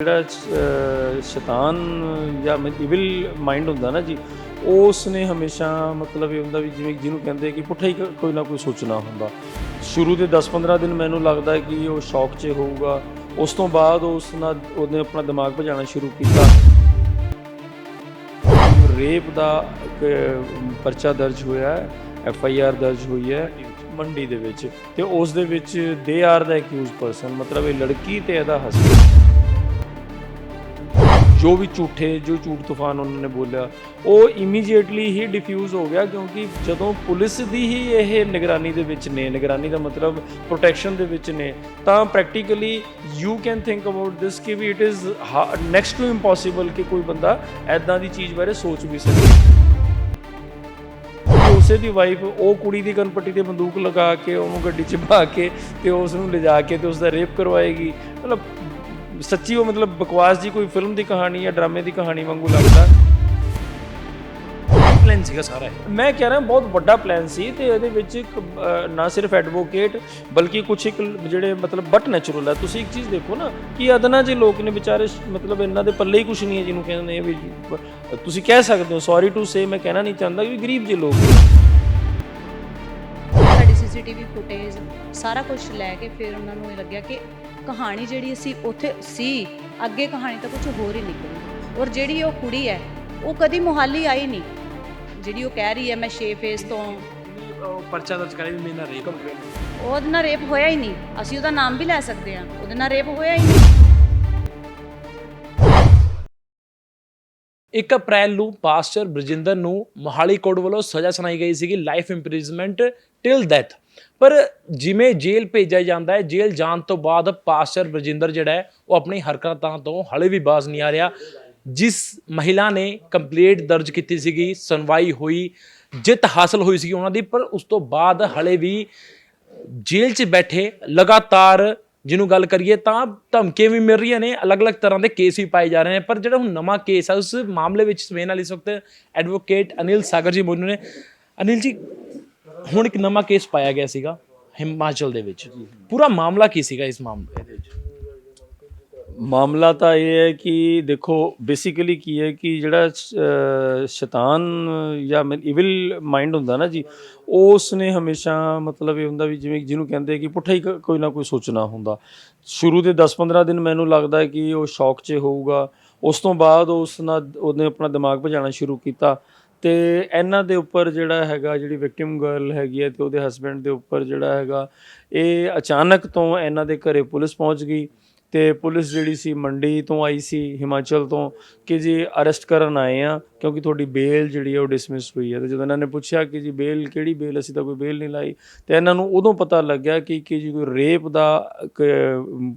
ਜਿਹੜਾ ਸ਼ੈਤਾਨ ਜਾਂ ਇਵਿਲ ਮਾਈਂਡ ਹੁੰਦਾ ਨਾ ਜੀ ਉਸ ਨੇ ਹਮੇਸ਼ਾ ਮਤਲਬ ਇਹ ਹੁੰਦਾ ਵੀ ਜਿਵੇਂ ਜਿਹਨੂੰ ਕਹਿੰਦੇ ਕਿ ਪੁੱਠਾ ਹੀ ਕੋਈ ਨਾ ਕੋਈ ਸੋਚਣਾ ਹੁੰਦਾ। ਸ਼ੁਰੂ ਦੇ 10-15 ਦਿਨ ਮੈਨੂੰ ਲੱਗਦਾ ਕਿ ਉਹ ਸ਼ੌਕ 'ਚ ਹੋਊਗਾ, ਉਸ ਤੋਂ ਬਾਅਦ ਉਸ ਨਾਲ ਉਹਨੇ ਆਪਣਾ ਦਿਮਾਗ ਭਜਾਣਾ ਸ਼ੁਰੂ ਕੀਤਾ। ਰੇਪ ਦਾ ਪਰਚਾ ਦਰਜ ਹੋਇਆ ਹੈ, ਐਫ ਆਈ ਆਰ ਦਰਜ ਹੋਈ ਹੈ ਮੰਡੀ ਦੇ ਵਿੱਚ। ਤੇ ਉਸ ਦੇ ਵਿੱਚ they are the accused person ਮਤਲਬ ਇਹ ਲੜਕੀ ਤੇ ਇਹਦਾ ਹਸਬੰਡ ਜੋ ਵੀ ਝੂਠੇ, ਜੋ ਝੂਠ ਤੂਫਾਨ ਉਹਨਾਂ ਨੇ ਬੋਲਿਆ, ਉਹ ਇਮੀਡੀਏਟਲੀ ਹੀ ਡਿਫਿਊਜ਼ ਹੋ ਗਿਆ ਕਿਉਂਕਿ ਜਦੋਂ ਪੁਲਿਸ ਦੀ ਹੀ ਇਹ ਨਿਗਰਾਨੀ ਦੇ ਵਿੱਚ ਨੇ, ਨਿਗਰਾਨੀ ਦਾ ਮਤਲਬ ਪ੍ਰੋਟੈਕਸ਼ਨ ਦੇ ਵਿੱਚ ਨੇ, ਤਾਂ practically you can think about this ਕਿ ਵੀ it is next to impossible ਕਿ ਕੋਈ ਬੰਦਾ ਐਦਾਂ ਦੀ ਚੀਜ਼ ਬਾਰੇ ਸੋਚ ਵੀ ਸਕੇ। ਉਸੇ ਦੀ ਵਾਈਫ ਉਹ ਕੁੜੀ ਦੀ ਕਨਪੱਟੀ ਤੇ ਬੰਦੂਕ ਲਗਾ ਕੇ, ਉਹਨੂੰ ਗੱਡੀ 'ਚ ਪਾ ਕੇ ਤੇ ਉਸ ਨੂੰ ਲਿਜਾ ਕੇ ਤੇ ਉਸ ਦਾ ਰੇਪ ਕਰਵਾਏਗੀ। ਮਤਲਬ ਸੱਚੀ ਉਹ ਮਤਲਬ ਬਕਵਾਸ ਜੀ ਕੋਈ ਫਿਲਮ ਦੀ ਕਹਾਣੀ ਜਾਂ ਡਰਾਮੇ ਦੀ ਕਹਾਣੀ ਵਾਂਗੂ ਲੱਗਦਾ? ਪਲਾਨ ਸੀਗਾ ਸਾਰਾ ਇਹ। ਮੈਂ ਕਹਿ ਰਿਹਾ ਬਹੁਤ ਵੱਡਾ ਪਲਾਨ ਸੀ ਤੇ ਇਹਦੇ ਵਿੱਚ ਇੱਕ, ਨਾ ਸਿਰਫ ਐਡਵੋਕੇਟ ਬਲਕਿ ਕੁਝ ਇੱਕ ਜਿਹੜੇ ਮਤਲਬ ਬਟ ਨੈਚੁਰਲ ਹੈ ਤੁਸੀਂ ਇੱਕ ਚੀਜ਼ ਦੇਖੋ ਨਾ ਕਿ ਅਦਨਾ ਜੇ ਲੋਕ ਨੇ ਵਿਚਾਰੇ ਮਤਲਬ ਇਹਨਾਂ ਦੇ ਪੱਲੇ ਹੀ ਕੁਝ ਨਹੀਂ ਹੈ ਜਿਹਨੂੰ ਕਹਿੰਦੇ ਆ ਵੀ ਤੁਸੀਂ ਕਹਿ ਸਕਦੇ ਹੋ ਸੌਰੀ ਟੂ ਸੇ ਮੈਂ ਕਹਿਣਾ ਨਹੀਂ ਚਾਹੁੰਦਾ ਕਿ ਗਰੀਬ ਜੇ ਲੋਕ ਨੇ। ਸੀਸੀਟੀਵੀ ਫੁਟੇਜ ਸਾਰਾ ਕੁਝ ਲੈ ਕੇ ਫਿਰ ਉਹਨਾਂ ਨੂੰ ਇਹ ਲੱਗਿਆ ਕਿ ਕਹਾਣੀ ਜਿਹੜੀ ਅਸੀਂ ਉੱਥੇ ਸੀ ਅੱਗੇ ਕਹਾਣੀ ਤਾਂ ਕੁਝ ਹੋਰ ਹੀ ਨਿਕਲੀ। ਔਰ ਜਿਹੜੀ ਉਹ ਕੁੜੀ ਹੈ ਉਹ ਕਦੀ ਮੁਹਾਲੀ ਆਈ ਨਹੀਂ। ਜਿਹੜੀ ਉਹ ਕਹਿ ਰਹੀ ਹੈ ਮੈਂ 6 ਫੇਸ ਤੋਂ ਪਰਚਾ ਦਰਜ ਕਰਿਆ ਵੀ ਮੇਰੇ ਨਾਲ ਰੇਪ ਉਹਦੇ ਨਾਲ ਰੇਪ ਹੋਇਆ ਹੀ ਨਹੀਂ। ਅਸੀਂ ਉਹਦਾ ਨਾਮ ਵੀ ਲੈ ਸਕਦੇ ਹਾਂ। ਉਹਦੇ ਨਾਲ ਰੇਪ ਹੋਇਆ ਹੀ ਨਹੀਂ। 1 ਅਪ੍ਰੈਲ ਨੂੰ ਪਾਸਟਰ ਬਰਜਿੰਦਰ ਨੂੰ ਮੋਹਾਲੀ ਕੋਰਟ ਵੱਲੋਂ ਸਜ਼ਾ ਸੁਣਾਈ ਗਈ ਸੀਗੀ। ਲਾਈਫ ਇੰਪ੍ਰਿਜ਼ਨਮੈਂਟ ਟਿਲ ਡੈਥ ਪਰ ਜਿਵੇਂ ਜੇਲ੍ਹ ਭੇਜਿਆ ਜਾਂਦਾ ਹੈ, ਜੇਲ੍ਹ ਜਾਣ ਤੋਂ ਬਾਅਦ ਪਾਸਟਰ ਬਰਜਿੰਦਰ ਜਿਹੜਾ ਹੈ, ਉਹ ਆਪਣੀ ਹਰਕਤਾਂ ਤੋਂ ਹਲੇ ਵੀ ਬਾਜ਼ ਨਹੀਂ ਆ ਰਿਹਾ। ਜਿਸ ਮਹਿਲਾ ਨੇ ਕੰਪਲੀਟ ਦਰਜ ਕੀਤੀ ਸੀਗੀ, ਸੁਣਵਾਈ ਹੋਈ, ਜਿੱਤ ਹਾਸਲ ਹੋਈ ਸੀ ਉਹਨਾਂ ਦੀ, ਪਰ ਉਸ ਤੋਂ ਬਾਅਦ ਹਲੇ ਵੀ ਜੇਲ੍ਹ 'ਚ ਬੈਠੇ, ਲਗਾਤਾਰ ਜਿਹਨੂੰ ਗੱਲ ਕਰੀਏ ਤਾਂ ਧਮਕੀਆਂ ਵੀ ਮਿਲ ਰਹੀਆਂ ਨੇ, ਅਲੱਗ-ਅਲੱਗ ਤਰ੍ਹਾਂ ਦੇ ਕੇਸ ਵੀ ਪਾਏ ਜਾ ਰਹੇ ਨੇ, ਪਰ ਜਿਹੜਾ ਹੁਣ ਨਵਾਂ ਕੇਸ ਆ, ਉਸ ਮਾਮਲੇ ਵਿੱਚ ਸਵੇਨ ਨਾਲ ਇਸ ਵਕਤ ਐਡਵੋਕੇਟ ਅਨਿਲ ਸਾਗਰ ਜੀ ਮੋਨੂ ਨੇ। ਅਨਿਲ ਜੀ ਹੁਣ ਇੱਕ ਨਵਾਂ ਕੇਸ ਪਾਇਆ ਗਿਆ ਸੀਗਾ ਹਿਮਾਚਲ ਦੇ ਵਿੱਚ। ਪੂਰਾ ਮਾਮਲਾ ਕੀ ਸੀਗਾ ਇਸ ਮਾਮਲੇ ਦੇ ਵਿੱਚ? ਮਾਮਲਾ ਤਾਂ ਇਹ ਹੈ ਕਿ ਦੇਖੋ ਬੇਸਿਕਲੀ ਕੀ ਹੈ ਕਿ ਜਿਹੜਾ ਸ਼ੈਤਾਨ ਜਾਂ ਇਵਿਲ ਮਾਈਂਡ ਹੁੰਦਾ ਨਾ ਜੀ ਉਸ ਨੇ ਹਮੇਸ਼ਾ ਮਤਲਬ ਇਹ ਹੁੰਦਾ ਵੀ ਜਿਵੇਂ ਜਿਹਨੂੰ ਕਹਿੰਦੇ ਕਿ ਪੁੱਠਾ ਹੀ ਕੋਈ ਨਾ ਕੋਈ ਸੋਚਣਾ ਹੁੰਦਾ। ਸ਼ੁਰੂ ਦੇ 10-15 ਦਿਨ ਮੈਨੂੰ ਲੱਗਦਾ ਕਿ ਉਹ ਸ਼ੌਕ 'ਚ ਹੋਊਗਾ। ਉਸ ਤੋਂ ਬਾਅਦ ਉਸ ਨਾਲ ਉਹਨੇ ਆਪਣਾ ਦਿਮਾਗ ਭਜਾਣਾ ਸ਼ੁਰੂ ਕੀਤਾ। ਤੇ ਇਹਨਾਂ ਦੇ ਉੱਪਰ ਜਿਹੜਾ ਹੈਗਾ, ਜਿਹੜੀ ਵਿਕਟਿਮ ਗਰਲ ਹੈਗੀ ਹੈ ਤੇ ਉਹਦੇ ਹਸਬੰਡ ਦੇ ਉੱਪਰ ਜਿਹੜਾ ਹੈਗਾ, ਇਹ ਅਚਾਨਕ ਤੋਂ ਇਹਨਾਂ ਦੇ ਘਰੇ ਪੁਲਿਸ ਪਹੁੰਚ ਗਈ। ਤੇ ਪੁਲਿਸ ਜਿਹੜੀ ਸੀ ਮੰਡੀ ਤੋਂ ਆਈ ਸੀ ਹਿਮਾਚਲ ਤੋਂ ਕਿ ਜੀ ਅਰੈਸਟ ਕਰਨ ਆਏ ਆ ਕਿਉਂਕਿ ਤੁਹਾਡੀ ਬੇਲ ਜਿਹੜੀ ਹੈ ਉਹ ਡਿਸਮਿਸ ਹੋਈ ਹੈ ਤੇ ਜਦੋਂ ਇਹਨਾਂ ਨੇ ਪੁੱਛਿਆ ਕਿ ਜੀ ਬੇਲ ਕਿਹੜੀ ਬੇਲ ਅਸੀਂ ਤਾਂ ਕੋਈ ਬੇਲ ਨਹੀਂ ਲਾਈ ਤੇ ਇਹਨਾਂ ਨੂੰ ਉਦੋਂ ਪਤਾ ਲੱਗਿਆ ਕਿ ਕਿ ਜੀ ਕੋਈ ਰੇਪ ਦਾ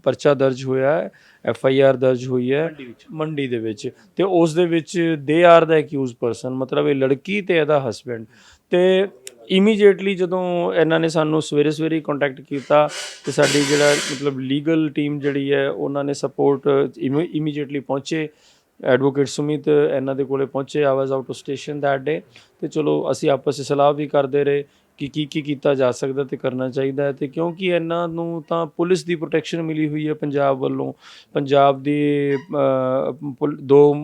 ਪਰਚਾ ਦਰਜ ਹੋਇਆ ਹੈ ਐਫ ਆਈ ਆਰ ਦਰਜ ਹੋਈ ਹੈ ਮੰਡੀ ਦੇ ਵਿੱਚ। ਤੇ ਉਸ ਦੇ ਵਿੱਚ they are the accused person ਮਤਲਬ ਇਹ ਲੜਕੀ ਤੇ ਇਹਦਾ ਹਸਬੰਡ ਤੇ ਇਮੀਡੀਏਟਲੀ ਜਦੋਂ ਇਹਨਾਂ ਨੇ ਸਾਨੂੰ ਸਵੇਰੇ ਸਵੇਰੇ ਕੰਟੈਕਟ ਕੀਤਾ ਤੇ ਸਾਡੀ ਜਿਹੜਾ ਮਤਲਬ ਲੀਗਲ ਟੀਮ ਜਿਹੜੀ ਹੈ, ਉਹਨਾਂ ਨੇ ਸਪੋਰਟ ਇਮੀਡੀਏਟਲੀ ਪਹੁੰਚੇ। ਐਡਵੋਕੇਟ ਸੁਮਿਤ ਇਹਨਾਂ ਦੇ ਕੋਲੇ ਪਹੁੰਚੇ ਆਵਾਜ਼ out of station that day ਤੇ ਚਲੋ, ਅਸੀਂ ਆਪਸ ਵਿੱਚ ਸਲਾਹ ਵੀ ਕਰਦੇ ਰਹੇ ਕਿ ਕੀ ਕੀ ਕੀਤਾ ਜਾ ਸਕਦਾ ਤੇ ਕਰਨਾ ਚਾਹੀਦਾ ਹੈ। ਤੇ ਕਿਉਂਕਿ ਇਹਨਾਂ ਨੂੰ ਤਾਂ ਪੁਲਿਸ ਦੀ ਪ੍ਰੋਟੈਕਸ਼ਨ ਮਿਲੀ ਹੋਈ ਹੈ ਪੰਜਾਬ ਵੱਲੋਂ। ਪੰਜਾਬ ਦੀ ਪੁਲ- ਦੋ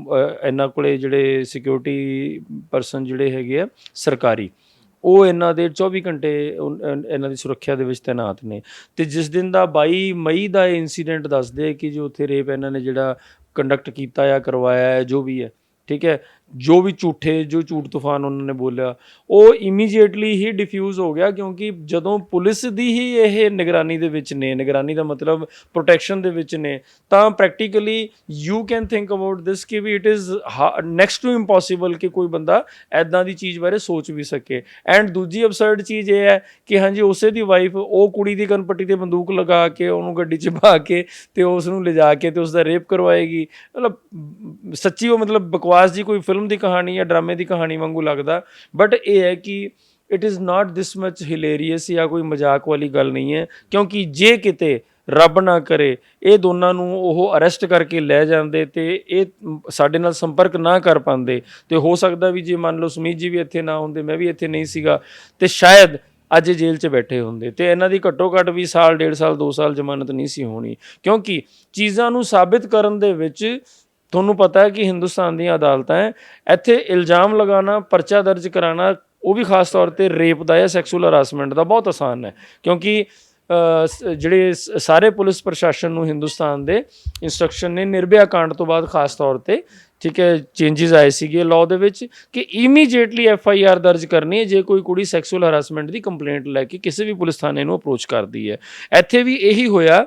ਇਹਨਾਂ ਕੋਲੇ ਜਿਹੜੇ ਸਿਕਿਉਰਿਟੀ ਪਰਸਨ ਜਿਹੜੇ ਹੈਗੇ ਆ, ਸਰਕਾਰੀ। ਉਹ ਇਹਨਾਂ ਦੇ 24 ਘੰਟੇ ਉਨ- ਅਹ, ਇਹਨਾਂ ਦੀ ਸੁਰੱਖਿਆ ਦੇ ਵਿੱਚ ਤੈਨਾਤ ਨੇ। ਤੇ ਜਿਸ ਦਿਨ ਦਾ 22 ਮਈ ਦਾ ਇਨਸੀਡੈਂਟ ਦੱਸਦੇ ਕਿ ਜੋ ਉੱਥੇ ਰੇਪ ਇਹਨਾਂ ਨੇ ਜਿਹੜਾ ਕੰਡਕਟ ਕੀਤਾ ਜਾਂ ਕਰਵਾਇਆ ਹੈ ਜੋ ਵੀ ਹੈ ਠੀਕ ਹੈ ਜੋ ਵੀ ਝੂਠੇ, ਜੋ ਝੂਠ ਤੂਫਾਨ ਉਹਨਾਂ ਨੇ ਬੋਲਿਆ, ਉਹ ਇਮੀਡੀਏਟਲੀ ਹੀ ਡਿਫਿਊਜ਼ ਹੋ ਗਿਆ ਕਿਉਂਕਿ ਜਦੋਂ ਪੁਲਿਸ ਦੀ ਹੀ ਇਹ ਨਿਗਰਾਨੀ ਦੇ ਵਿੱਚ ਨੇ, ਨਿਗਰਾਨੀ ਦਾ ਮਤਲਬ ਪ੍ਰੋਟੈਕਸ਼ਨ ਦੇ ਵਿੱਚ ਨੇ, ਤਾਂ practically you can think about this ਕਿ ਵੀ it is next to impossible ਕਿ ਕੋਈ ਬੰਦਾ ਐਦਾਂ ਦੀ ਚੀਜ਼ ਬਾਰੇ ਸੋਚ ਵੀ ਸਕੇ। ਐਂਡ ਦੂਜੀ ਅਬਸਰਡ ਚੀਜ਼ ਇਹ ਹੈ ਕਿ ਹਾਂਜੀ, ਉਸੇ ਦੀ ਵਾਈਫ ਉਹ ਕੁੜੀ ਦੀ ਕਨਪੱਟੀ ਤੇ ਬੰਦੂਕ ਲਗਾ ਕੇ, ਉਹਨੂੰ ਗੱਡੀ 'ਚ ਪਾ ਕੇ ਤੇ ਉਸ ਨੂੰ ਲਿਜਾ ਕੇ ਤੇ ਉਸ ਦਾ ਰੇਪ ਕਰਵਾਏਗੀ। ਮਤਲਬ, ਸੱਚੀ ਉਹ ਮਤਲਬ ਬਕਵਾਸ ਜੀ ਕੋਈ ਫਿਲਮ ਦੀ ਕਹਾਣੀ ਜਾਂ ਡਰਾਮੇ ਦੀ ਕਹਾਣੀ ਵਾਂਗੂ ਲੱਗਦਾ। ਬਟ ਇਹ ਹੈ ਕਿ it is not this much hilarious ਜਾਂ ਕੋਈ ਮਜ਼ਾਕ ਵਾਲੀ ਗੱਲ ਨਹੀਂ ਹੈ। ਕਿਉਂਕਿ ਜੇ ਕਿਤੇ ਰੱਬ ਨਾ ਕਰੇ, ਇਹ ਦੋਨਾਂ ਨੂੰ ਉਹ ਅਰੈਸਟ ਕਰਕੇ ਲੈ ਜਾਂਦੇ ਤੇ ਇਹ ਸਾਡੇ ਨਾਲ ਸੰਪਰਕ ਨਾ ਕਰ ਪਾਉਂਦੇ। ਤੇ ਹੋ ਸਕਦਾ ਵੀ ਜੇ ਮੰਨ ਲਓ ਸੁਮੀਤ ਜੀ ਵੀ ਇੱਥੇ ਨਾ ਹੁੰਦੇ, ਮੈਂ ਵੀ ਇੱਥੇ ਨਹੀਂ ਸੀਗਾ, ਤੇ ਸ਼ਾਇਦ ਅੱਜ ਜੇਲ੍ਹ 'ਚ ਬੈਠੇ ਹੁੰਦੇ। ਤੇ ਇਹਨਾਂ ਦੀ ਘੱਟੋ ਘੱਟ ਵੀ ਸਾਲ, ਡੇਢ ਸਾਲ 2 ਸਾਲ ਜ਼ਮਾਨਤ ਨਹੀਂ ਸੀ ਹੋਣੀ। ਕਿਉਂਕਿ ਚੀਜ਼ਾਂ ਨੂੰ ਸਾਬਿਤ ਕਰਨ ਦੇ ਵਿੱਚ ਤੁਹਾਨੂੰ ਪਤਾ ਹੈ ਕਿ ਹਿੰਦੁਸਤਾਨ ਦੀਆਂ ਅਦਾਲਤਾਂ ਇੱਥੇ ਇਲਜ਼ਾਮ ਲਗਾਉਣਾ, ਪਰਚਾ ਦਰਜ ਕਰਾਉਣਾ, ਉਹ ਵੀ ਖਾਸ ਤੌਰ ਤੇ ਰੇਪ ਦਾ ਜਾਂ ਸੈਕਸੁਅਲ ਹਰਾਸਮੈਂਟ ਦਾ ਬਹੁਤ ਆਸਾਨ ਹੈ, ਕਿਉਂਕਿ ਜਿਹੜੇ ਸ- ਸਾਰੇ ਪੁਲਿਸ ਪ੍ਰਸ਼ਾਸਨ ਨੂੰ ਹਿੰਦੁਸਤਾਨ ਦੇ ਇਨਸਟਰਕਸ਼ਨ ਨੇ ਨਿਰਭਿਆ ਕਾਂਡ ਤੋਂ ਬਾਅਦ ਖਾਸ ਤੌਰ ਤੇ, ਠੀਕ ਹੈ ਚੇਂਜਸ ਆਏ ਸੀਗੇ ਲਾਅ ਦੇ ਵਿੱਚ ਕਿ ਇਮੀਡੀਏਟਲੀ ਐਫ ਆਈ ਆਰ ਦਰਜ ਕਰਨੀ ਹੈ, ਜੇ ਕੋਈ ਕੁੜੀ ਸੈਕਸੁਅਲ ਹਰਾਸਮੈਂਟ ਦੀ ਕੰਪਲੇਂਟ ਲੈ ਕੇ ਕਿਸੇ ਵੀ ਪੁਲਿਸ ਥਾਣੇ ਨੂੰ ਅਪਰੋਚ ਕਰਦੀ ਹੈ। ਇੱਥੇ ਵੀ ਇਹੀ ਹੋਇਆ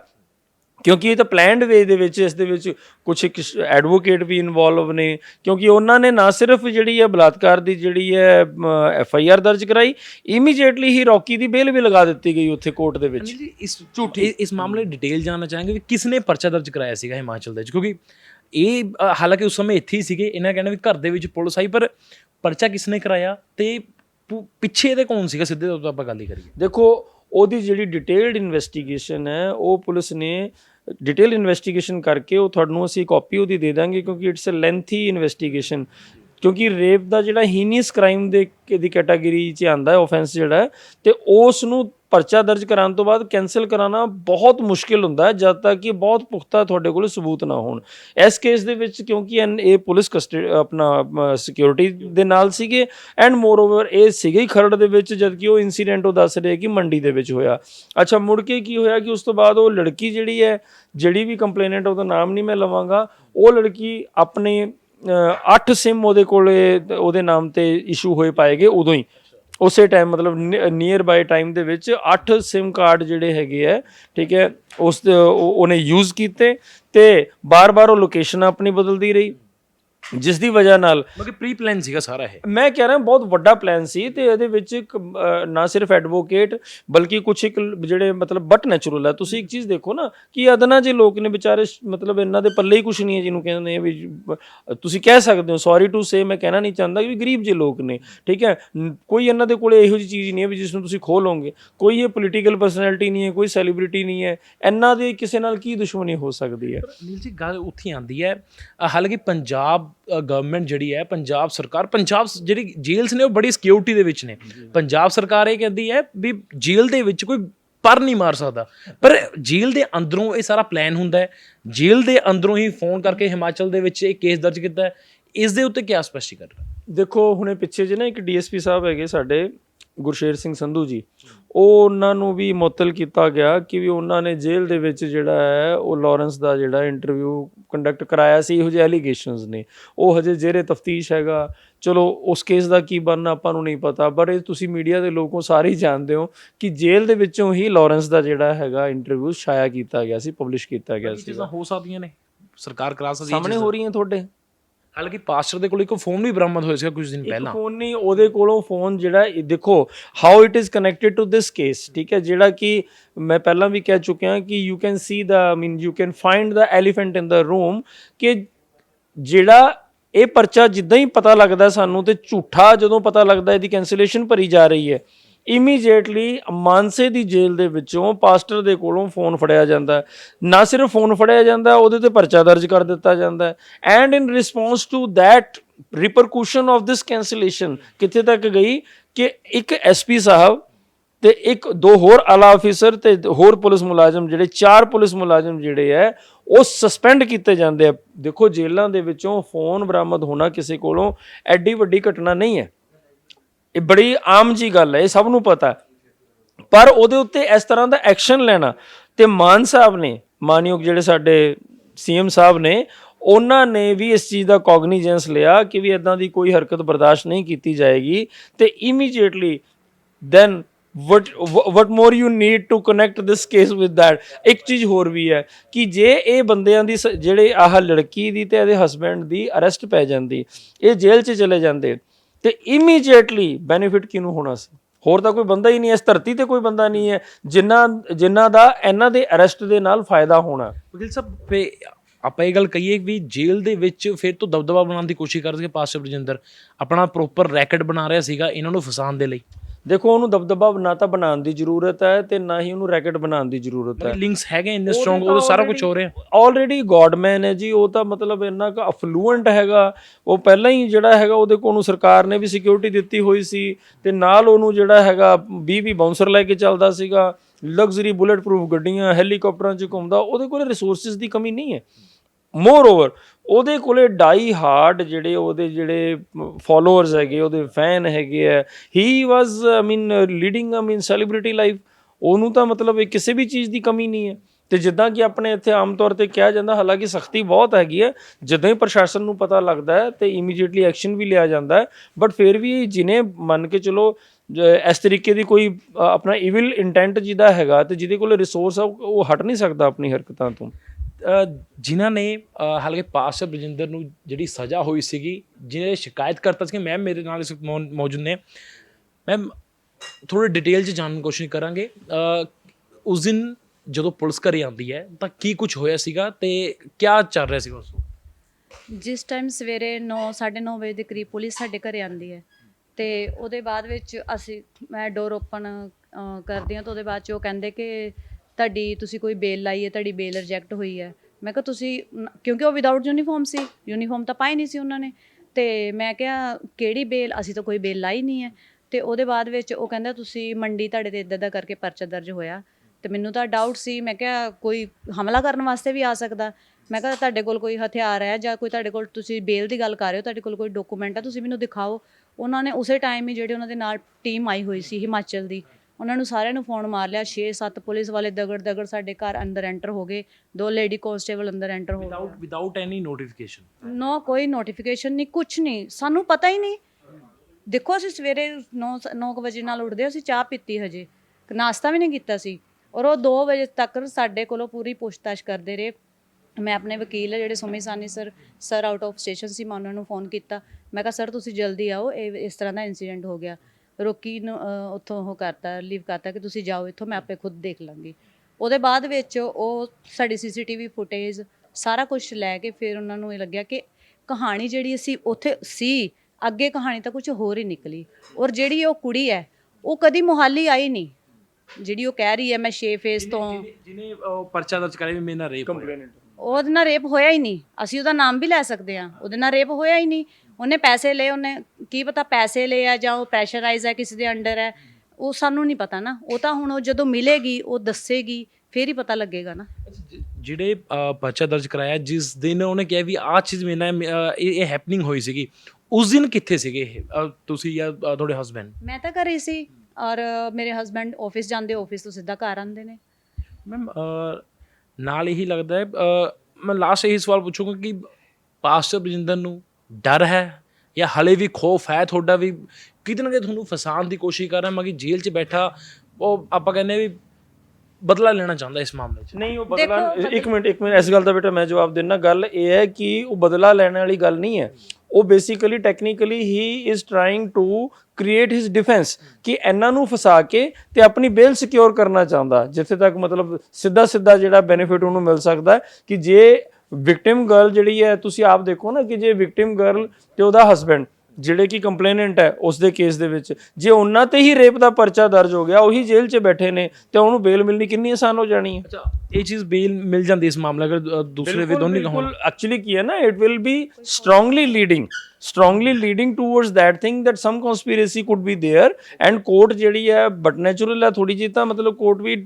ਕਿਉਂਕਿ ਇਹ ਤਾਂ ਪਲਾਨਡ ਵੇ ਦੇ ਵਿੱਚ ਇਸ ਦੇ ਵਿੱਚ ਕੁਝ ਇੱਕ ਐਡਵੋਕੇਟ ਵੀ ਇਨਵੋਲਵ ਨੇ। ਕਿਉਂਕਿ ਉਹਨਾਂ ਨੇ ਨਾ ਸਿਰਫ ਜਿਹੜੀ ਹੈ ਬਲਾਤਕਾਰ ਦੀ ਜਿਹੜੀ ਹੈ ਐਫ ਆਈ ਆਰ ਦਰਜ ਕਰਾਈ ਇਮੀਡੀਏਟਲੀ ਹੀ ਰੌਕੀ ਦੀ ਬੇਲ ਵੀ ਲਗਾ ਦਿੱਤੀ ਗਈ ਉੱਥੇ ਕੋਰਟ ਦੇ ਵਿੱਚ। ਇਸ ਝੂਠੀ ਇਸ ਮਾਮਲੇ ਦੀ ਡਿਟੇਲ ਜਾਣਨਾ ਚਾਹਾਂਗੇ ਵੀ ਕਿਸ ਨੇ ਪਰਚਾ ਦਰਜ ਕਰਾਇਆ ਸੀਗਾ ਹਿਮਾਚਲ ਦੇ? ਵਿੱਚ ਕਿਉਂਕਿ ਇਹ ਹਾਲਾਂਕਿ ਉਸ ਸਮੇਂ ਇੱਥੇ ਹੀ ਸੀਗੇ ਇਹਨਾਂ ਕਹਿੰਦੇ ਵੀ ਘਰ ਦੇ ਵਿੱਚ ਪੁਲਿਸ ਆਈ ਪਰ ਪਰਚਾ ਕਿਸ ਨੇ ਕਰਾਇਆ ਤੇ ਪਿੱਛੇ ਇਹਦੇ ਕੌਣ ਸੀਗਾ? ਸਿੱਧੇ ਤੌਰ ਤੇ ਆਪਾਂ ਗੱਲ ਹੀ ਕਰੀਏ। ਦੇਖੋ ਉਹਦੀ ਜਿਹੜੀ ਡਿਟੇਲਡ ਇਨਵੈਸਟੀਗੇਸ਼ਨ ਹੈ ਉਹ ਪੁਲਿਸ ਨੇ ਡਿਟੇਲ ਇਨਵੈਸਟੀਗੇਸ਼ਨ ਕਰਕੇ ਉਹ ਤੁਹਾਨੂੰ ਅਸੀਂ ਕਾਪੀ ਉਹਦੀ ਦੇ ਦਾਂਗੇ ਕਿਉਂਕਿ ਇਟਸ ਅ ਲੈਂਥੀ ਇਨਵੈਸਟੀਗੇਸ਼ਨ ਕਿਉਂਕਿ ਰੇਪ ਦਾ ਜਿਹੜਾ ਹੀਨੀਅਸ ਕ੍ਰਾਈਮ ਦੇ ਦੀ ਕੈਟਾਗਰੀ 'ਚ ਆਂਦਾ ਹੈ ਆਫੈਂਸ ਜਿਹੜਾ ਹੈ, ਤੇ ਉਸ ਨੂੰ ਪਰਚਾ ਦਰਜ ਕਰਾਉਣ ਤੋਂ ਬਾਅਦ ਕੈਨਸਲ ਕਰਾਉਣਾ ਬਹੁਤ ਮੁਸ਼ਕਿਲ ਹੁੰਦਾ ਹੈ, ਜਦ ਤੱਕ ਕਿ ਬਹੁਤ ਪੁਖਤਾ ਤੁਹਾਡੇ ਕੋਲ ਸਬੂਤ ਨਾ ਹੋਣ। ਇਸ ਕੇਸ ਦੇ ਵਿੱਚ ਕਿਉਂਕਿ ਐਨ- ਇਹ ਪੁਲਿਸ ਕਸਟਡੀ ਆਪਣਾ ਸਿਕਿਉਰਿਟੀ ਦੇ ਨਾਲ ਸੀਗੇ ਐਂਡ ਮੋਰਓਵਰ ਇਹ ਸੀਗੇ ਹੀ ਖਰੜ ਦੇ ਵਿੱਚ ਜਦ ਕਿ ਉਹ ਇਨਸੀਡੈਂਟ ਉਹ ਦੱਸ ਰਹੇ ਕਿ ਮੰਡੀ ਦੇ ਵਿੱਚ ਹੋਇਆ। ਅੱਛਾ, ਮੁੜ ਕੇ ਕੀ ਹੋਇਆ ਕਿ ਉਸ ਤੋਂ ਬਾਅਦ ਉਹ ਲੜਕੀ ਜਿਹੜੀ ਹੈ, ਜਿਹੜੀ ਵੀ ਕੰਪਲੇਨੈਂਟ ਉਹਦਾ ਨਾਮ ਨਹੀਂ ਮੈਂ ਲਵਾਂਗਾ, ਉਹ ਲੜਕੀ ਆਪਣੇ 8 ਸਿਮ ਉਹਦੇ ਕੋਲੇ, ਉਹਦੇ ਨਾਮ ਤੇ ਇਸ਼ੂ ਹੋਏ ਪਾਏਗੇ ਉਦੋਂ ਹੀ। ਉਸੇ ਟਾਈਮ ਮਤਲਬ ਨੀਅਰ ਬਾਈ ਟਾਈਮ ਦੇ ਵਿੱਚ 8 ਸਿਮ ਕਾਰਡ ਜਿਹੜੇ ਹੈਗੇ ਆ, ਠੀਕ ਹੈ, ਉਸ ਉਹਨੇ ਯੂਜ਼ ਕੀਤੇ ਤੇ ਬਾਰ-ਬਾਰ ਉਹ ਲੋਕੇਸ਼ਨ ਆਪਣੀ ਬਦਲਦੀ ਰਹੀ। ਜਿਸ ਦੀ ਵਜ੍ਹਾ ਨਾਲ ਮਤਲਬ ਪ੍ਰੀ ਪਲਾਨ ਸੀਗਾ ਸਾਰਾ ਇਹ। ਮੈਂ ਕਹਿ ਰਿਹਾ ਬਹੁਤ ਵੱਡਾ ਪਲਾਨ ਸੀ ਤੇ ਇਹਦੇ ਵਿੱਚ ਇੱਕ, ਨਾ ਸਿਰਫ ਐਡਵੋਕੇਟ ਬਲਕਿ ਕੁਝ ਇੱਕ ਜਿਹੜੇ ਮਤਲਬ ਬਟ ਨੈਚੁਰਲ ਹੈ ਤੁਸੀਂ ਇੱਕ ਚੀਜ਼ ਦੇਖੋ ਨਾ ਕਿ ਅਦਨਾ ਜੇ ਲੋਕ ਨੇ ਵਿਚਾਰੇ ਮਤਲਬ ਇਹਨਾਂ ਦੇ ਪੱਲੇ ਹੀ ਕੁਝ ਨਹੀਂ ਹੈ ਜਿਹਨੂੰ ਕਹਿੰਦੇ ਨੇ ਵੀ ਜ- ਤੁਸੀਂ ਕਹਿ ਸਕਦੇ ਹੋ ਸੌਰੀ ਟੂ ਸੇ ਮੈਂ ਕਹਿਣਾ ਨਹੀਂ ਚਾਹੁੰਦਾ ਕਿ ਗਰੀਬ ਜੇ ਲੋਕ ਨੇ ਠੀਕ ਹੈ? ਕੋਈ ਇਹਨਾਂ ਦੇ ਕੋਲੇ ਇਹੋ ਜਿਹੀ ਚੀਜ਼ ਨਹੀਂ ਹੈ ਵੀ ਜਿਸ ਨੂੰ ਤੁਸੀਂ ਖੋਹ ਲਓਗੇ ਕੋਈ ਇਹ ਪੋਲੀਟੀਕਲ ਪਰਸਨੈਲਿਟੀ ਨਹੀਂ ਹੈ ਕੋਈ ਸੈਲੀਬ੍ਰਿਟੀ ਨਹੀਂ ਹੈ ਇਹਨਾਂ ਦੇ ਕਿਸੇ ਨਾਲ ਕੀ ਦੁਸ਼ਮਣੀ ਹੋ ਸਕਦੀ ਹੈ? ਨੀਲ ਜੀ ਗੱਲ ਉੱਥੇ ਹੀ ਆਉਂਦੀ ਹੈ। ਹਾਲਾਂਕਿ ਪੰਜਾਬ ਗਵਰਨਮੈਂਟ ਜਿਹੜੀ ਹੈ ਪੰਜਾਬ ਸਰਕਾਰ ਪੰਜਾਬ ਜਿਹੜੀ ਜੇਲ੍ਸ ਨੇ ਉਹ ਬੜੀ ਸਿਕਿਉਰਿਟੀ ਦੇ ਵਿੱਚ ਨੇ। ਪੰਜਾਬ ਸਰਕਾਰ ਇਹ ਕਹਿੰਦੀ ਹੈ ਵੀ ਜੇਲ੍ਹ ਦੇ ਵਿੱਚ ਕੋਈ ਪਰ ਨਹੀਂ ਮਾਰ ਸਕਦਾ। ਪਰ ਜੇਲ੍ਹ ਦੇ ਅੰਦਰੋਂ ਇਹ ਸਾਰਾ ਪਲਾਨ ਹੁੰਦਾ ਹੈ। ਜੇਲ੍ਹ ਦੇ ਅੰਦਰੋਂ ਹੀ ਫੋਨ ਕਰਕੇ ਹਿਮਾਚਲ ਦੇ ਵਿੱਚ ਇਹ ਕੇਸ ਦਰਜ ਕੀਤਾ ਹੈ। ਇਸ ਦੇ ਉੱਤੇ ਕੀ ਸਪਸ਼ਟੀਕਰਨ ਦੇਖੋ ਹੁਣੇ ਪਿੱਛੇ ਜੇ ਨਾ ਇੱਕ ਡੀਐਸਪੀ ਸਾਹਿਬ ਹੈਗੇ ਸਾਡੇ ਗੁਰਸ਼ੇਰ ਸਿੰਘ ਸੰਧੂ ਜੀ। ਉਹ ਉਹਨਾਂ ਨੂੰ ਵੀ ਮੁਅੱਤਲ ਕੀਤਾ ਗਿਆ ਕਿ ਵੀ ਉਹਨਾਂ ਨੇ ਜੇਲ੍ਹ ਦੇ ਵਿੱਚ ਜਿਹੜਾ ਹੈ ਉਹ ਲਾਰੈਂਸ ਦਾ ਜਿਹੜਾ ਇੰਟਰਵਿਊ ਕੰਡਕਟ ਕਰਾਇਆ ਸੀ ਇਹੋ ਜਿਹੇ ਐਲੀਗੇਸ਼ਨਸ ਨੇ। ਉਹ ਹਜੇ ਜੇਰੇ ਤਫਤੀਸ਼ ਹੈਗਾ। ਚਲੋ ਉਸ ਕੇਸ ਦਾ ਕੀ ਬਣਨਾ ਆਪਾਂ ਨੂੰ ਨਹੀਂ ਪਤਾ ਬਟ ਇਹ ਤੁਸੀਂ ਮੀਡੀਆ ਦੇ ਲੋਕੋ ਸਾਰੇ ਹੀ ਜਾਣਦੇ ਹੋ ਕਿ ਜੇਲ੍ਹ ਦੇ ਵਿੱਚੋਂ ਹੀ ਲਾਰੈਂਸ ਦਾ ਜਿਹੜਾ ਹੈਗਾ ਇੰਟਰਵਿਊ ਛਾਇਆ ਕੀਤਾ ਗਿਆ ਸੀ ਪਬਲਿਸ਼ ਕੀਤਾ ਗਿਆ ਸੀ ਚੀਜ਼ਾਂ ਹੋ ਸਕਦੀਆਂ ਨੇ। ਸਰਕਾਰ ਕਰਾ ਸਕਦੀ ਹੈ ਸਾਹਮਣੇ ਹੋ ਰਹੀਆਂ ਤੁਹਾਡੇ? ਹਾਲਾਂਕਿ ਪਾਸਟਰ ਦੇ ਕੋਲ ਇੱਕ ਫੋਨ ਵੀ ਬਰਾਮਦ ਹੋਇਆ ਸੀਗਾ ਕੁਝ ਦਿਨ ਇੱਕ ਪਹਿਲਾਂ। ਫੋਨ ਨਹੀਂ ਉਹਦੇ ਕੋਲੋਂ ਫੋਨ ਜਿਹੜਾ ਇਹ ਦੇਖੋ how it is connected to this case ਠੀਕ ਹੈ ਜਿਹੜਾ ਕਿ ਮੈਂ ਪਹਿਲਾਂ ਵੀ ਕਹਿ ਚੁੱਕਿਆ ਕਿ you can see the mean you can find the elephant in the room ਕਿ ਜਿਹੜਾ ਇਹ ਪਰਚਾ ਜਿੱਦਾਂ ਹੀ ਪਤਾ ਲੱਗਦਾ ਸਾਨੂੰ ਤੇ ਝੂਠਾ ਜਦੋਂ ਪਤਾ ਲੱਗਦਾ ਇਹਦੀ ਕੈਂਸਲੇਸ਼ਨ ਭਰੀ ਜਾ ਰਹੀ ਹੈ ਇਮੀਡੀਏਟਲੀ ਮਾਨਸੇ ਦੀ ਜੇਲ੍ਹ ਦੇ ਵਿੱਚੋਂ ਪਾਸਟਰ ਦੇ ਕੋਲੋਂ ਫੋਨ ਫੜਿਆ ਜਾਂਦਾ ਨਾ ਸਿਰਫ ਫੋਨ ਫੜਿਆ ਜਾਂਦਾ, ਉਹਦੇ ਤੇ ਪਰਚਾ ਦਰਜ ਕਰ ਦਿੱਤਾ ਜਾਂਦਾ and in response to that repercussion of this cancellation ਕਿੱਥੇ ਤੱਕ ਗਈ? ਕਿ ਇੱਕ ਐਸਪੀ ਸਾਹਿਬ ਤੇ ਇੱਕ, ਦੋ ਹੋਰ ਆਲਾ ਅਫੀਸਰ ਤੇ ਹੋਰ ਪੁਲਿਸ ਮੁਲਾਜ਼ਮ ਜਿਹੜੇ, ਚਾਰ ਪੁਲਿਸ ਮੁਲਾਜ਼ਮ ਜਿਹੜੇ ਹੈ, ਉਹ ਸਸਪੈਂਡ ਕੀਤੇ ਜਾਂਦੇ ਆ। ਦੇਖੋ, ਜੇਲ੍ਹਾਂ ਦੇ ਵਿੱਚੋਂ ਫੋਨ ਬਰਾਮਦ ਹੋਣਾ ਕਿਸੇ ਕੋਲੋਂ ਐਡੀ ਵੱਡੀ ਘਟਨਾ ਨਹੀਂ ਹੈ। ਇਹ ਬੜੀ ਆਮ ਜੀ ਗੱਲ ਹੈ, ਇਹ ਸਭ ਨੂੰ ਪਤਾ ਪਰ ਉਹਦੇ ਉੱਤੇ ਇਸ ਤਰ੍ਹਾਂ ਦਾ ਐਕਸ਼ਨ ਲੈਣਾ, ਤੇ ਮਾਨ ਸਾਹਿਬ ਨੇ, ਮਾਨਯੋਗ ਜਿਹੜੇ ਸਾਡੇ ਸੀਐਮ ਸਾਹਿਬ ਨੇ, ਉਹਨਾਂ ਨੇ ਵੀ ਇਸ ਚੀਜ਼ ਦਾ ਕੌਗਨੀਜੈਂਸ ਲਿਆ ਕਿ ਵੀ ਇਦਾਂ ਦੀ ਕੋਈ ਹਰਕਤ ਬਰਦਾਸ਼ਤ ਨਹੀਂ ਕੀਤੀ ਜਾਏਗੀ, ਤੇ immediately then what what more you need to connect this case with that? ਇੱਕ ਚੀਜ਼ ਹੋਰ ਵੀ ਹੈ ਕਿ ਜੇ ਇਹ ਬੰਦਿਆਂ ਦੀ ਸ- ਜਿਹੜੇ ਆਹ ਲੜਕੀ ਦੀ ਤੇ ਇਹਦੇ ਹਸਬੰਡ ਦੀ ਅਰੈਸਟ ਪੈ ਜਾਂਦੀ, ਇਹ ਜੇਲ੍ਹ 'ਚ ਚਲੇ ਜਾਂਦੇ ਤੇ ਇਮੀਡੀਏਟਲੀ ਬੈਨੀਫਿਟ ਕਿਹਨੂੰ ਹੋਣਾ ਸੀ? ਹੋਰ ਤਾਂ ਕੋਈ ਬੰਦਾ ਹੀ ਨਹੀਂ ਹੈ, ਇਸ ਧਰਤੀ ਤੇ ਕੋਈ ਬੰਦਾ ਨਹੀਂ ਹੈ ਜਿਨ੍ਹਾਂ ਜਿਨ੍ਹਾਂ ਦਾ ਇਹਨਾਂ ਦੇ ਅਰੈਸਟ ਦੇ ਨਾਲ ਫਾਇਦਾ ਹੋਣਾ। ਵਕੀਲ ਸਾਹਿਬ ਫੇ ਆਪਾਂ ਇਹ ਗੱਲ ਕਹੀਏ ਵੀ ਜੇਲ੍ਹ ਦੇ ਵਿੱਚ ਫਿਰ ਤੋਂ ਦਬਦਬਾ ਬਣਾਉਣ ਦੀ ਕੋਸ਼ਿਸ਼ ਕਰ ਰਹੇ ਸੀ ਪਾਸਟਰ ਬਰਜਿੰਦਰ। ਆਪਣਾ ਪ੍ਰੋਪਰ ਰੈਕਟ ਬਣਾ ਰਿਹਾ ਸੀਗਾ ਇਹਨਾਂ ਨੂੰ ਫਸਾਉਣ ਦੇ ਲਈ। ਦੇਖੋ ਉਹਨੂੰ ਦਬਦਬਾ ਨਾ ਤਾਂ ਬਣਾਉਣ ਦੀ ਜ਼ਰੂਰਤ ਹੈ ਤੇ ਨਾ ਹੀ ਉਹਨੂੰ ਰੈਕਟ ਬਣਾਉਣ ਦੀ ਜ਼ਰੂਰਤ ਹੈ। ਲਿੰਕਸ ਹੈਗੇ ਇੰਨੇ ਸਟਰੋਂਗ ਉਹ ਸਾਰਾ ਕੁਝ ਹੋ ਰਿਹਾ। ਆਲਰੇਡੀ ਗੋਡਮੈਨ ਹੈ ਜੀ ਉਹ ਤਾਂ ਮਤਲਬ ਇੰਨਾ ਕੁ ਅਫਲੂਐਂਟ ਹੈਗਾ। ਉਹ ਪਹਿਲਾਂ ਹੀ ਜਿਹੜਾ ਹੈਗਾ ਉਹਦੇ ਕੋਲ ਨੂੰ ਸਰਕਾਰ ਨੇ ਵੀ ਸਿਕਿਉਰਿਟੀ ਦਿੱਤੀ ਹੋਈ ਸੀ ਤੇ ਨਾਲ ਉਹਨੂੰ ਜਿਹੜਾ ਹੈਗਾ 20 20 ਬਾਉਂਸਰ ਲੈ ਕੇ ਚੱਲਦਾ ਸੀਗਾ। ਲਗਜ਼ਰੀ ਬੁਲੇਟ ਪ੍ਰੂਫ ਗੱਡੀਆਂ ਹੈਲੀਕਾਪਟਰਾਂ 'ਚ ਘੁੰਮਦਾ ਉਹਦੇ ਕੋਲੇ ਰਿਸੋਰਸਸ ਦੀ ਕਮੀ ਨਹੀਂ ਹੈ। ਮੋਰ ਓਵਰ ਉਹਦੇ ਕੋਲੇ ਡਾਈ ਹਾਰਡ ਜਿਹੜੇ ਉਹਦੇ ਜਿਹੜੇ ਫਾਲੋਅਰਸ ਹੈਗੇ, ਉਹਦੇ ਫੈਨ ਹੈਗੇ ਆ। He was I mean leading I mean celebrity life ਉਹਨੂੰ ਤਾਂ ਮਤਲਬ ਕਿਸੇ ਵੀ ਚੀਜ਼ ਦੀ ਕਮੀ ਨਹੀਂ ਹੈ। ਤੇ ਜਿੱਦਾਂ ਕਿ ਆਪਣੇ ਇੱਥੇ ਆਮ ਤੌਰ ਤੇ ਕਿਹਾ ਜਾਂਦਾ, ਹਾਲਾਂਕਿ ਸਖਤੀ ਬਹੁਤ ਹੈਗੀ ਹੈ, ਜਦੋਂ ਹੀ ਪ੍ਰਸ਼ਾਸਨ ਨੂੰ ਪਤਾ ਲੱਗਦਾ ਹੈ ਤੇ ਇਮੀਡੀਏਟਲੀ ਐਕਸ਼ਨ ਵੀ ਲਿਆ ਜਾਂਦਾ ਹੈ। ਬਟ ਫਿਰ ਵੀ ਜਿਨੇ ਮੰਨ ਕੇ ਚਲੋ ਇਸ ਤਰੀਕੇ ਦੀ ਕੋਈ ਆਪਣਾ ਇਵਿਲ ਇੰਟੈਂਟ ਜਿਹਦਾ ਹੈਗਾ, ਤੇ ਜਿਹਦੇ ਕੋਲ ਰਿਸੋਰਸ ਆ, ਉਹ ਹਟ ਨਹੀਂ ਸਕਦਾ ਆਪਣੀ ਹਰਕਤਾਂ ਤੋਂ। ਜਿਨ੍ਹਾਂ ਨੇ ਹਾਲਾਂਕਿ ਪਾਸਟਰ ਬਰਜਿੰਦਰ ਨੂੰ ਜਿਹੜੀ ਸਜ਼ਾ ਹੋਈ ਸੀਗੀ, ਜਿਹਨੇ ਸ਼ਿਕਾਇਤ ਕਰਤਾ ਸੀ ਕਿ ਮੈਮ ਮੇਰੇ ਨਾਲ ਇਸ ਮੌਜੂਦ ਨੇ ਮੈਮ ਥੋੜੇ ਡਿਟੇਲ 'ਚ ਜਾਣਨ ਦੀ ਕੋਸ਼ਿਸ਼ ਕਰਾਂਗੇ। ਉਸ ਦਿਨ ਜਦੋਂ ਪੁਲਿਸ ਘਰੇ ਆਉਂਦੀ ਹੈ, ਤਾਂ ਕੀ ਕੁਝ ਹੋਇਆ ਸੀਗਾ ਤੇ ਕੀ ਚੱਲ ਰਿਹਾ ਸੀਗਾ ਉਸ ਵਕਤ? ਜਿਸ ਟਾਈਮ ਸਵੇਰੇ 9 9:30 ਵਜੇ ਦੇ ਕਰੀਬ ਪੁਲਿਸ ਸਾਡੇ ਘਰੇ ਆਉਂਦੀ ਹੈ, ਤੇ ਉਹਦੇ ਬਾਅਦ ਵਿੱਚ ਅਸੀਂ, ਮੈਂ ਡੋਰ ਓਪਨ ਕਰਦੀ ਹਾਂ, ਤਾਂ ਉਹਦੇ ਬਾਅਦ ਚ ਉਹ ਕਹਿੰਦੇ ਕਿ ਤੁਹਾਡੀ, ਤੁਸੀਂ ਕੋਈ ਬੇਲ ਲਾਈ ਹੈ, ਤੁਹਾਡੀ ਬੇਲ ਰਿਜੈਕਟ ਹੋਈ ਹੈ। ਮੈਂ ਕਿਹਾ, ਤੁਸੀਂ ਕਿਉਂਕਿ ਉਹ ਵਿਦਆਊਟ ਯੂਨੀਫਾਰਮ ਸੀ ਯੂਨੀਫਾਰਮ ਤਾਂ ਪਾਈ ਨਹੀਂ ਸੀ ਉਹਨਾਂ ਨੇ। ਤੇ ਮੈਂ ਕਿਹਾ, ਕਿਹੜੀ ਬੇਲ ਅਸੀਂ ਤਾਂ ਕੋਈ ਬੇਲ ਲਾਈ ਨਹੀਂ ਹੈ। ਤੇ ਉਹਦੇ ਬਾਅਦ ਵਿੱਚ ਉਹ ਕਹਿੰਦਾ, ਤੁਸੀਂ ਮੰਡੀ ਤੁਹਾਡੇ ਤੇ ਇਦਾਂ ਦਾ ਕਰਕੇ ਪਰਚਾ ਦਰਜ ਹੋਇਆ। ਤੇ ਮੈਨੂੰ ਤਾਂ ਡਾਊਟ ਸੀ। ਮੈਂ ਕਿਹਾ, ਕੋਈ ਹਮਲਾ ਕਰਨ ਵਾਸਤੇ ਵੀ ਆ ਸਕਦਾ। ਮੈਂ ਕਿਹਾ, ਤੁਹਾਡੇ ਕੋਲ ਕੋਈ ਹਥਿਆਰ ਹੈ ਜਾਂ ਕੋਈ ਤੁਹਾਡੇ ਕੋਲ ਤੁਸੀਂ ਬੇਲ ਦੀ ਗੱਲ ਕਰ ਰਹੇ ਹੋ, ਤੁਹਾਡੇ ਕੋਲ ਕੋਈ ਡਾਕੂਮੈਂਟ ਹੈ, ਤੁਸੀਂ ਮੈਨੂੰ ਦਿਖਾਓ। ਉਹਨਾਂ ਨੇ ਉਸੇ ਟਾਈਮ ਹੀ ਜਿਹੜੇ ਉਹਨਾਂ ਦੇ ਨਾਲ ਟੀਮ ਆਈ ਹੋਈ ਸੀ, ਹਿਮਾਚਲ ਦੀ। ਉਹਨਾਂ ਨੂੰ ਸਾਰਿਆਂ ਨੂੰ ਫੋਨ ਮਾਰ ਲਿਆ 6-7 ਪੁਲਿਸ ਵਾਲੇ ਦਗੜ ਦਗੜ ਸਾਡੇ ਘਰ ਅੰਦਰ ਐਂਟਰ ਹੋ ਗਏ ਦੋ ਲੇਡੀ ਕਾਂਸਟੇਬਲ ਅੰਦਰ ਐਂਟਰ ਹੋ ਗਏ। Without without any notification no ਕੋਈ ਨੋਟੀਫਿਕੇਸ਼ਨ ਨਹੀਂ ਕੁਝ ਨਹੀਂ ਸਾਨੂੰ ਪਤਾ ਹੀ ਨਹੀਂ। ਦੇਖੋ ਅਸੀਂ ਸਵੇਰੇ 9 9 ਵਜੇ ਨਾਲ ਉੱਠਦੇ ਅਸੀਂ ਚਾਹ ਪੀਤੀ ਹਜੇ ਨਾਸ਼ਤਾ ਵੀ ਨਹੀਂ ਕੀਤਾ ਸੀ। ਔਰ ਉਹ 2 ਵਜੇ ਤੱਕ ਸਾਡੇ ਕੋਲੋਂ ਪੂਰੀ ਪੁੱਛਤਾਛ ਕਰਦੇ ਰਹੇ। ਮੈਂ ਆਪਣੇ ਵਕੀਲ ਜਿਹੜੇ Sumi Sani sir sir out of station ਸੀ ਮੈਂ ਉਹਨਾਂ ਨੂੰ ਫੋਨ ਕੀਤਾ। ਮੈਂ ਕਿਹਾ ਸਰ ਤੁਸੀਂ ਜਲਦੀ ਆਓ ਇਹ ਇਸ ਤਰ੍ਹਾਂ ਦਾ ਇਨਸੀਡੈਂਟ ਹੋ ਗਿਆ। ਰੋਕੀ ਨੂੰ ਅਹ, ਉੱਥੋਂ ਉਹ ਕਰਤਾ ਲੀਵ ਕਰਤਾ ਕਿ ਤੁਸੀਂ ਜਾਓ ਇੱਥੋਂ ਮੈਂ ਆਪੇ ਖੁਦ ਦੇਖ ਲਾਂਗੀ। ਉਹਦੇ ਬਾਅਦ ਵਿੱਚ ਉਹ ਸਾਡੀ ਸੀਸੀਟੀਵੀ ਫੁਟੇਜ ਸਾਰਾ ਕੁਝ ਲੈ ਕੇ ਫਿਰ ਉਹਨਾਂ ਨੂੰ ਇਹ ਲੱਗਿਆ ਕਿ ਕਹਾਣੀ ਜਿਹੜੀ ਅਸੀਂ ਉੱਥੇ ਸੀ ਅੱਗੇ ਕਹਾਣੀ ਤਾਂ ਕੁਝ ਹੋਰ ਹੀ ਨਿਕਲੀ। ਔਰ ਜਿਹੜੀ ਉਹ ਕੁੜੀ ਹੈ ਉਹ ਕਦੀ ਮੁਹਾਲੀ ਆਈ ਨਹੀਂ। ਜਿਹੜੀ ਉਹ ਕਹਿ ਰਹੀ ਹੈ ਮੈਂ 6 ਫੇਸ ਤੋਂ ਜਿਹਨੇ ਉਹ ਪਰਚਾ ਦਰਜ ਕਰਿਆ ਵੀ ਮੇਰੇ ਨਾਲ ਰੇਪ ਹੋਇਆ ਉਹਦੇ ਨਾਲ ਰੇਪ ਹੋਇਆ ਹੀ ਨਹੀਂ। ਅਸੀਂ ਉਹਦਾ ਨਾਮ ਵੀ ਲੈ ਸਕਦੇ ਹਾਂ। ਉਹਦੇ ਨਾਲ ਰੇਪ ਹੋਇਆ ਹੀ ਨਹੀਂ। ਉਹਨੇ ਪੈਸੇ ਲਏ ਉਹਨੇ ਕੀ ਪਤਾ ਪੈਸੇ ਲਏ ਆ ਜਾਂ ਉਹ ਪ੍ਰੈਸ਼ਰਾਈਜ਼ ਹੈ ਕਿਸੇ ਦੇ ਅੰਡਰ ਹੈ। ਉਹ ਸਾਨੂੰ ਨਹੀਂ ਪਤਾ ਨਾ। ਉਹ ਤਾਂ ਹੁਣ ਉਹ ਜਦੋਂ ਮਿਲੇਗੀ ਉਹ ਦੱਸੇਗੀ ਫੇਰ ਹੀ ਪਤਾ ਲੱਗੇਗਾ ਨਾ। ਜਿਹੜੇ ਪਰਚਾ ਦਰਜ ਕਰਾਇਆ ਜਿਸ ਦਿਨ ਉਹਨੇ ਕਿਹਾ ਵੀ ਆਹ ਚੀਜ਼ ਮੇਰੇ ਨਾਲ ਇਹ ਹੈਪਨਿੰਗ ਹੋਈ ਸੀਗੀ ਉਸ ਦਿਨ ਕਿੱਥੇ ਸੀਗੇ ਤੁਸੀਂ ਜਾਂ ਤੁਹਾਡੇ ਹਸਬੰਡ ਮੈਂ ਤਾਂ ਘਰੇ ਸੀ। ਔਰ ਮੇਰੇ ਹਸਬੰਡ ਆਫਿਸ ਜਾਂਦੇ ਆਫਿਸ ਤੋਂ ਸਿੱਧਾ ਘਰ ਆਉਂਦੇ ਨੇ। ਮੈਮ ਨਾਲ ਇਹੀ ਲੱਗਦਾ ਹੈ ਮੈਂ ਲਾਸਟ ਇਹੀ ਸਵਾਲ ਪੁੱਛੂੰਗਾ ਕਿ ਪਾਸਟਰ ਬਜਿੰਦਰ ਨੂੰ ਡਰ ਹੈ ਜਾਂ ਹਲੇ ਵੀ ਖੋਫ ਹੈ ਤੁਹਾਡਾ ਵੀ ਕਿਤੇ ਨਾ ਕਿਤੇ ਤੁਹਾਨੂੰ ਫਸਾਉਣ ਦੀ ਕੋਸ਼ਿਸ਼ ਕਰ ਰਿਹਾ ਮਗੀ ਜੇਲ੍ਹ 'ਚ ਬੈਠਾ ਉਹ ਆਪਾਂ ਕਹਿੰਦੇ ਵੀ ਬਦਲਾ ਲੈਣਾ ਚਾਹੁੰਦਾ ਇਸ ਮਾਮਲੇ 'ਚ। ਨਹੀਂ ਉਹ ਬਦਲਾ ਇੱਕ ਮਿੰਟ ਇੱਕ ਮਿੰਟ ਇਸ ਗੱਲ ਦਾ ਬੇਟਾ ਮੈਂ ਜਵਾਬ ਦੇਣਾ ਗੱਲ ਇਹ ਹੈ ਕਿ ਉਹ ਬਦਲਾ ਲੈਣ ਵਾਲੀ ਗੱਲ ਨਹੀਂ ਹੈ। ਉਹ basically technically he is trying to create his defence ਕਿ ਇਹਨਾਂ ਨੂੰ ਫਸਾ ਕੇ ਤੇ ਆਪਣੀ ਬੇਲ ਸਿਕਿਉਰ ਕਰਨਾ ਚਾਹੁੰਦਾ। ਜਿੱਥੇ ਤੱਕ ਮਤਲਬ ਸਿੱਧਾ ਸਿੱਧਾ ਜਿਹੜਾ ਬੈਨੀਫਿਟ ਉਹਨੂੰ ਮਿਲ ਸਕਦਾ ਕਿ ਜੇ ਵਿਕਟਿਮ ਗਰਲ ਜਿਹੜੀ ਹੈ, ਤੁਸੀਂ ਆਪ ਦੇਖੋ ਨਾ ਕਿ ਜੇ ਵਿਕਟਿਮ ਗਰਲ ਤੇ ਉਹਦਾ ਹਸਬੈਂਡ ਜਿਹੜੇ ਕਿ ਕੰਪਲੇਨੈਂਟ ਹੈ ਉਸ ਦੇ ਕੇਸ ਦੇ ਵਿੱਚ ਜੇ ਉਹਨਾਂ ਤੇ ਹੀ ਰੇਪ ਦਾ ਪਰਚਾ ਦਰਜ ਹੋ ਗਿਆ ਉਹੀ ਜੇਲ੍ਹ 'ਚ ਬੈਠੇ ਨੇ ਤੇ ਉਹਨੂੰ ਬੇਲ ਮਿਲਣੀ ਕਿੰਨੀ ਆਸਾਨ ਹੋ ਜਾਣੀ ਹੈ? ਅੱਛਾ ਇਹ ਚੀਜ਼ ਬੇਲ ਮਿਲ ਜਾਂਦੀ ਇਸ ਮਾਮਲੇ ਅਗਰ ਦੂਸਰੇ ਵੀ ਦੋਨੋਂ ਕਹੋਂ ਬਿਲਕੁਲ ਐਕਚੁਅਲੀ ਕੀ ਹੈ ਨਾ it will be strongly leading strongly leading towards that thing that some conspiracy could be there. And court ਜਿਹੜੀ ਹੈ ਬਟ ਨੈਚੁਰਲ ਹੈ ਥੋੜੀ ਜਿਹੀ ਤਾਂ ਮਤਲਬ ਕੋਰਟ ਵੀ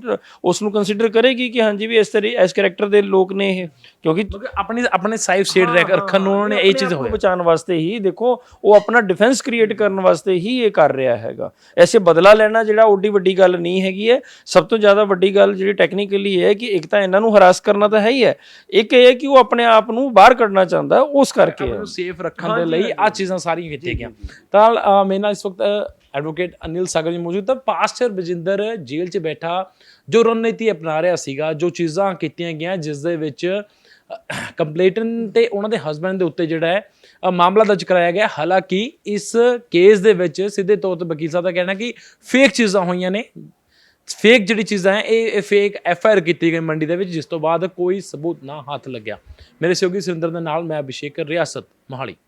ਉਸ ਨੂੰ ਕੰਸੀਡਰ ਕਰੇਗੀ ਕਿ ਹਾਂਜੀ ਵੀ ਇਸ ਤਰੀ ਇਸ ਕੈਰੈਕਟਰ ਦੇ ਲੋਕ ਨੇ ਇਹ। ਕਿਉਂਕਿ ਆਪਣੀ ਆਪਣੇ ਸਾਈਡ ਸਟੇਟ ਰੱਖਣ ਨੂੰ ਉਹਨਾਂ ਨੇ ਇਹ ਚੀਜ਼ ਹੋਇਆ। ਬਚਾਉਣ ਵਾਸਤੇ ਹੀ ਦੇਖੋ ਉਹ ਆਪਣਾ ਡਿਫੈਂਸ ਕ੍ਰੀਏਟ ਕਰਨ ਵਾਸਤੇ ਹੀ ਇਹ ਕਰ ਰਿਹਾ ਹੈਗਾ। ਐਸੇ ਬਦਲਾ ਲੈਣਾ ਜਿਹੜਾ ਓਡੀ ਵੱਡੀ ਗੱਲ ਨਹੀਂ ਹੈਗੀ ਹੈ। ਸਭ ਤੋਂ ਜ਼ਿਆਦਾ ਵੱਡੀ ਗੱਲ ਜਿਹੜੀ ਟੈਕਨੀਕਲੀ ਹੈ ਕਿ ਇੱਕ ਤਾਂ ਇਹਨਾਂ ਨੂੰ ਹਰਾਸ ਕਰਨਾ ਤਾਂ ਹੈ ਹੀ ਹੈ। ਇੱਕ ਇਹ ਹੈ ਕਿ ਉਹ ਆਪਣੇ ਆਪ ਨੂੰ ਬਾਹਰ ਕੱਢਣਾ ਚਾਹੁੰਦਾ ਉਸ ਕਰਕੇ ਸੇਫ ਰੱਖਣ ਦੇ ਲਈ ਆ ਚੀਜ਼ਾਂ ਸਾਰੀਆਂ ਕੀਤੀਆਂ ਗਈਆਂ। ਤਾਂ ਅ, ਮੇਰੇ ਨਾਲ ਇਸ ਵਕਤ ਐਡਵੋਕੇਟ ਅਨਿਲ ਸਾਗਰ ਜੀ ਮੌਜੂਦ ਤਾਂ ਪਾਸਟਰ ਬਜਿੰਦਰ ਜੇਲ੍ਹ 'ਚ ਬੈਠਾ ਜੋ ਰਣਨੀਤੀ ਅਪਣਾ ਰਿਹਾ ਸੀਗਾ ਜੋ ਚੀਜ਼ਾਂ ਕੀਤੀਆਂ ਗਈਆਂ ਜਿਸ ਦੇ ਵਿੱਚ ਕੰਪਲੇਟਨ ਤੇ ਉਹਨਾਂ ਦੇ ਹਸਬੰਡ ਦੇ ਉੱਤੇ ਜਿਹੜਾ ਹੈ ਮਾਮਲਾ ਦਰਜ ਕਰਾਇਆ ਗਿਆ। ਹਾਲਾਂਕਿ ਇਸ ਕੇਸ ਦੇ ਵਿੱਚ ਸਿੱਧੇ ਤੌਰ ਤੇ ਵਕੀਲ ਸਾਹਿਬ ਦਾ ਕਹਿਣਾ ਕਿ ਫੇਕ ਚੀਜ਼ਾਂ ਹੋਈਆਂ ਨੇ। ਫੇਕ ਜਿਹੜੀ ਚੀਜ਼ਾਂ ਹੈ ਇਹ ਫੇਕ ਐਫ ਆਈ ਆਰ ਕੀਤੀ ਗਈ ਮੰਡੀ ਦੇ ਵਿੱਚ ਜਿਸ ਤੋਂ ਬਾਅਦ ਕੋਈ ਸਬੂਤ ਨਾ ਹੱਥ ਲੱਗਿਆ। ਮੇਰੇ ਸਹਿਯੋਗੀ ਸੁਰਿੰਦਰ ਦੇ ਨਾਲ ਮੈਂ ਅਭਿਸ਼ੇਕ ਰਿਆਸਤ ਮੋਹਾਲੀ।